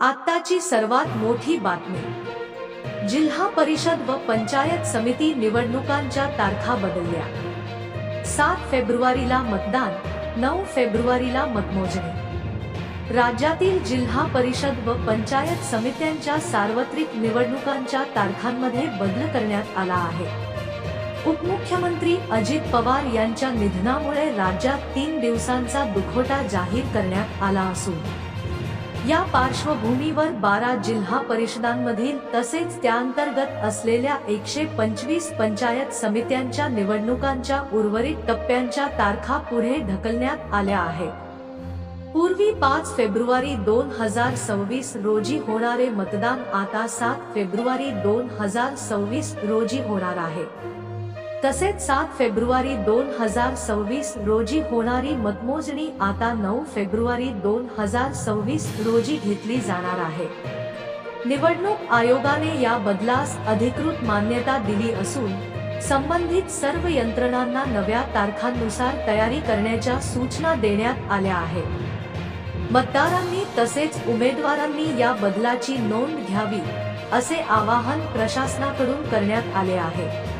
आत्ताची सर्वात मोठी बातमी. जिल्हा परिषद व पंचायत समिती निवडणुकांच्या तारखा बदलल्या. सात फेब्रुवारीला मतदान नऊ फेब्रुवारीला मतमोजणी. राज्यातील जिल्हा परिषद व पंचायत समित्यांच्या सार्वत्रिक निवडणुकांच्या तारखांमध्ये बदल करण्यात आला आहे. उपमुख्यमंत्री अजित पवार यांच्या निधनामुळे राज्यात तीन दिवसांचा दुखवटा जाहीर करण्यात आला असून या पार्श्वभूमीवर बारा जिल्हा परिषदांमधील तसेच त्याअंतर्गत असलेल्या एकशे पंचवीस पंचायत समित्यांच्या निवडणुकांच्या उर्वरित टप्प्यांच्या तारखा पुढे ढकलण्यात आल्या आहेत. पूर्वी पाच फेब्रुवारी दोन हजार सव्वीस रोजी होणारे मतदान आता सात फेब्रुवारी दोन हजार सव्वीस रोजी होणार आहे. तसेच सात फेब्रुवारी दोन हजार सव्वीस रोजी होणारी मतमोजणी आता नऊ फेब्रुवारी दोन हजार सव्वीस रोजी घेतली जाणार आहे. निवडणूक आयोगाने या बदलास अधिकृत मान्यता दिली असून संबंधित सर्व यंत्रणांना नव्या तारखांनुसार तयारी करण्याच्या सूचना देण्यात आल्या आहेत. मतदारांनी तसेच उमेदवारांनी या बदलाची नोंद घ्यावी असे आवाहन प्रशासनाकडून करण्यात आले आहे.